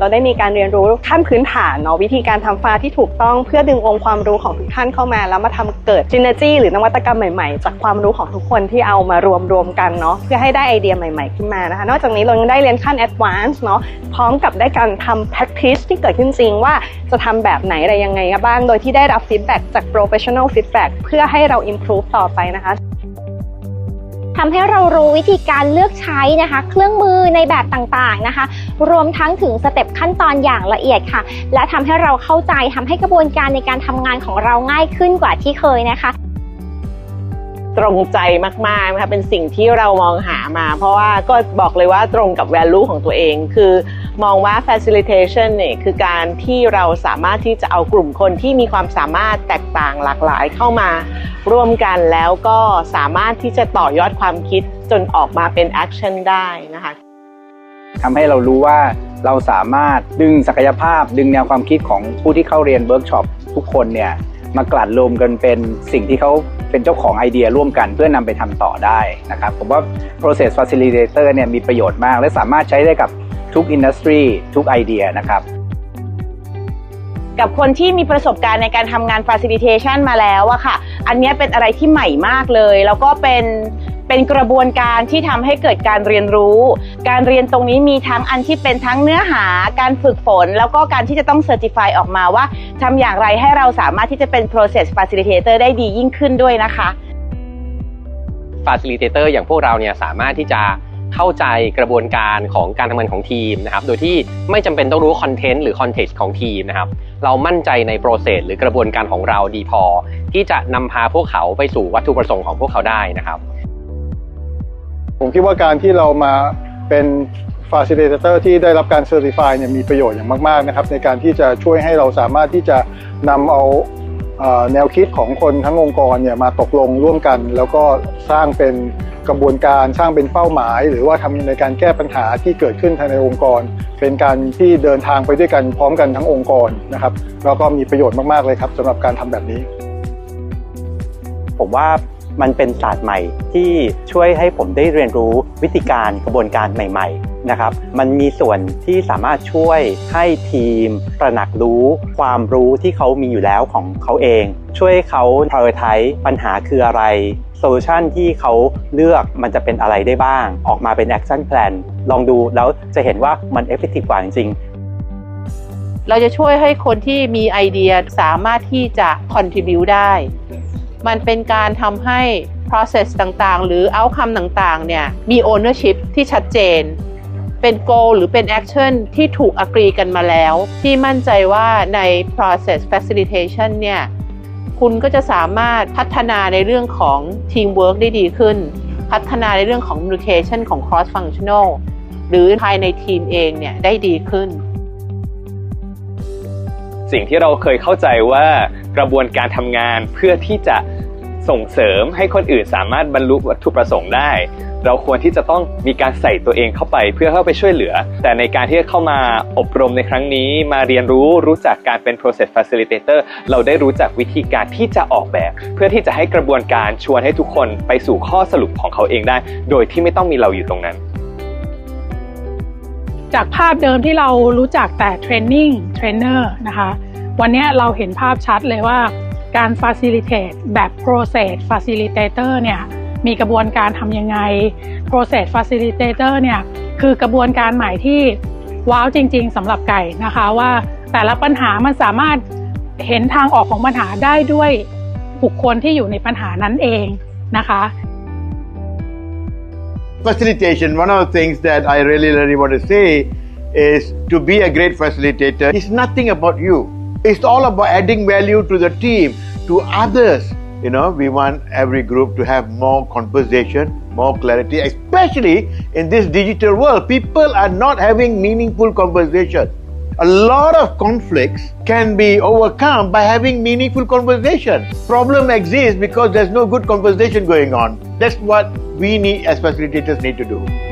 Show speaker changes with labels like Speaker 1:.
Speaker 1: เราได้มีการเรียนรู้ขั้นพื้นฐานเนาะวิธีการทำฟ้าที่ถูกต้องเพื่อดึงองค์ความรู้ของทุกท่านเข้ามา แล้วมาทำเกิด synergy หรือนวัตกรรมใหม่ๆ จากความรู้ของทุกคนที่เอามารวมรวมๆกันเนาะเพื่อให้ได้ไอเดียใหม่ๆขึ้นมานะคะ นอกจากนี้เรายังได้เรียนขั้น advance เนาะพร้อมกับได้การทำ practice ที่เกิดขึ้นจริงว่าจะทำแบบไหนอะไรยังไงบ้างโดยที่ได้รับ feedback จาก professional feedback เพื่อให้เรา improve ต่อไปนะคะ
Speaker 2: ทำให้เรารู้วิธีการเลือกใช้นะคะ เครื่องมือในแบบต่างๆนะคะ รวมทั้งถึงสเต็ปขั้นตอนอย่างละเอียดค่ะ และทำให้เราเข้าใจทำให้กระบวนการในการทำงานของเราง่ายขึ้นกว่าที่เคยนะคะ
Speaker 3: ตรงใจมากๆนะคะเป็นสิ่งที่เรามองหามา เพราะว่าก็บอกเลยว่าตรงกับ value ของตัวเองคือ มองว่า facilitation เนี่ยคือการที่เราสามารถที่จะเอากลุ่มคนที่มีความสามารถแตกต่างหลากหลายเข้ามา ร่วมกันแล้วก็สามารถที่จะต่อยอดความคิดจนออกมาเป็น action ได้นะคะ
Speaker 4: ทำให้เรารู้ว่าเราสามารถดึงศักยภาพ ดึงแนวความคิดของผู้ที่เข้าเรียนเวิร์กช็อปทุกคนเนี่ยมากลั่นรวมกันเป็นสิ่งที่เขาเป็นเจ้าของไอเดียร่วมกันเพื่อนำไปทำต่อได้นะครับ ผมว่า process facilitator เนี่ยมีประโยชน์มาก และสามารถใช้ได้กับ ทุกอินดัสทรีทุกไอเดียนะครับ
Speaker 3: กับคนที่มีประสบการณ์ในการทำงาน facilitation มาแล้วอะค่ะ อันเนี้ยเป็นอะไรที่ใหม่มากเลย แล้วก็เป็นเป็นกระบวนการที่ทำให้เกิดการเรียนรู้ การเรียนตรงนี้มีทั้งอันที่เป็นทั้งเนื้อหา การฝึกฝน แล้วก็การที่จะต้อง certify ออกมาว่าทำอย่างไรให้เราสามารถที่จะเป็น process facilitator ได้ดียิ่งขึ้นด้วยนะคะ
Speaker 5: facilitator อย่างพวกเราเนี่ยสามารถที่จะ เข้าใจกระบวนการของการทำงานของทีมนะครับ โดยที่ไม่จำเป็นต้องรู้คอนเทนต์หรือคอนเทกต์ของทีมนะครับ เรามั่นใจในโปรเซสหรือกระบวนการของเราดีพอ ที่จะนำพาพวกเขาไปสู่วัตถุประสงค์ของพวกเขาได้นะครับ
Speaker 6: ผมคิดว่าการที่เรามาเป็น facilitator ที่ได้รับการ certify เนี่ยมีประโยชน์อย่างมาก ๆ นะครับ ในการที่จะช่วยให้เราสามารถที่จะนำเอาเอ่อแนวคิดของคนทั้งองค์กรเนี่ยมาตกลงร่วมกัน แล้วก็สร้างเป็น กระบวนการสร้างเป็นเป้าหมาย หรือว่าทำในการแก้ปัญหาที่เกิดขึ้นภายในองค์กร เป็นการที่เดินทางไปด้วยกันพร้อมกันทั้งองค์กรนะครับแล้วก็มีประโยชน์มากๆเลยครับสำหรับการทำแบบนี้
Speaker 7: ผมว่า มันเป็นศาสตร์ใหม่ที่ช่วยให้ผมได้เรียนรู้วิธีการกระบวนการใหม่ ๆ นะครับ มันมีส่วนที่สามารถช่วยให้ทีมตระหนักรู้ความรู้ที่เขามีอยู่แล้วของเขาเอง ช่วยเขา prioritize ปัญหาคืออะไรโซลูชันที่เขาเลือกมันจะเป็นอะไรได้บ้าง ออกมาเป็น action plan ลองดูแล้วจะเห็นว่ามัน effective กว่าจริงๆ
Speaker 8: เราจะช่วยให้คนที่มีไอเดียสามารถที่จะ contribu ได้ มันเป็นการทำให้ process ต่างๆ หรือ outcome ต่างๆ เนี่ย มี ownership ที่ชัดเจน เป็น goal หรือเป็น action ที่ถูก agree กันมาแล้ว ที่มั่นใจว่าใน process facilitation เนี่ย คุณก็จะสามารถพัฒนาในเรื่องของ teamwork ได้ดีขึ้น พัฒนาในเรื่องของ communication ของ cross functional หรือภายในทีมเองเนี่ย ได้ดีขึ้น
Speaker 9: สิ่งที่เราเคยเข้าใจว่ากระบวนการทำงานเพื่อที่จะ ส่งเสริมให้คนอื่นสามารถบรรลุวัตถุประสงค์ได้ เราควรที่จะต้องมีการใส่ตัวเองเข้าไปเพื่อเข้าไปช่วยเหลือ แต่ในการที่จะเข้ามาอบรมในครั้งนี้ มาเรียนรู้รู้จักการเป็น process facilitator เราได้รู้จักวิธีการที่จะออกแบบ เพื่อที่จะให้กระบวนการชวนให้ทุกคนไปสู่ข้อสรุปของเขาเองได้ โดยที่ไม่ต้องมีเราอยู่ตรงนั้น
Speaker 10: จากภาพเดิมที่เรารู้จักแต่เทรนนิ่งเทรนเนอร์นะคะ วันนี้เราเห็นภาพชัดเลยว่า การ Facilitate แบบ Process Facilitator เนี่ยมีกระบวนการทำยังไง Process Facilitator เนี่ยคือกระบวนการใหม่ที่ว้าวจริง ๆสำหรับไก่นะคะว่าแต่ละปัญหามันสามารถเห็นทางออกของปัญหาได้ด้วยบุคคลที่อยู่ในปัญหานั้นเองนะคะ
Speaker 11: facilitation, one of the things that I really, really want to say is to be a great facilitator is nothing about you. It's all about adding value to the team, to others. You know, we want every group to have more conversation, more clarity, especially in this digital world. People are not having meaningful conversation. A lot of conflicts can be overcome by having meaningful conversation. Problem exists because there's no good conversation going on. That's what we need as facilitators need to do.